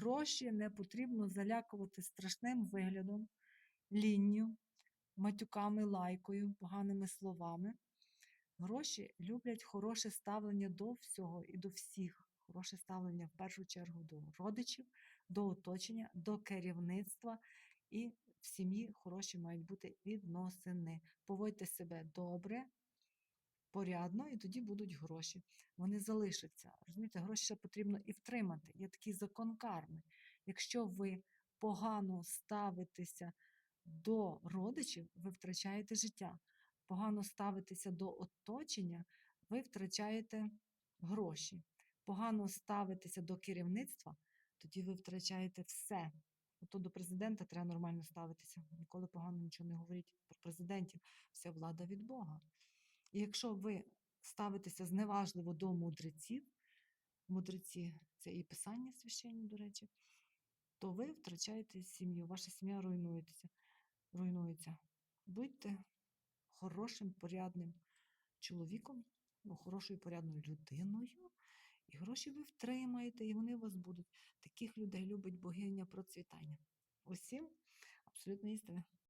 Гроші не потрібно залякувати страшним виглядом, лінню, матюками, лайкою, поганими словами. Гроші люблять хороше ставлення до всього і до всіх. Хороше ставлення в першу чергу до родичів, до оточення, до керівництва. І в сім'ї хороші мають бути відносини. Поводьте себе добре, порядно, і тоді будуть гроші. Вони залишаться. Розумієте, гроші ще потрібно і втримати. Є такий закон карми. Якщо ви погано ставитеся до родичів, ви втрачаєте життя. Погано ставитеся до оточення, ви втрачаєте гроші. Погано ставитеся до керівництва, тоді ви втрачаєте все. Ото до президента треба нормально ставитися. Ніколи погано нічого не говоріть про президентів. Вся влада від Бога. І якщо ви ставитеся зневажливо до мудреців, мудреці це і писання священні, до речі, то ви втрачаєте сім'ю, ваша сім'я руйнується. руйнується. Будьте хорошим, порядним чоловіком, ну, хорошою порядною людиною, і гроші ви втримаєте, і вони у вас будуть. Таких людей любить богиня процвітання. Усім абсолютно істина.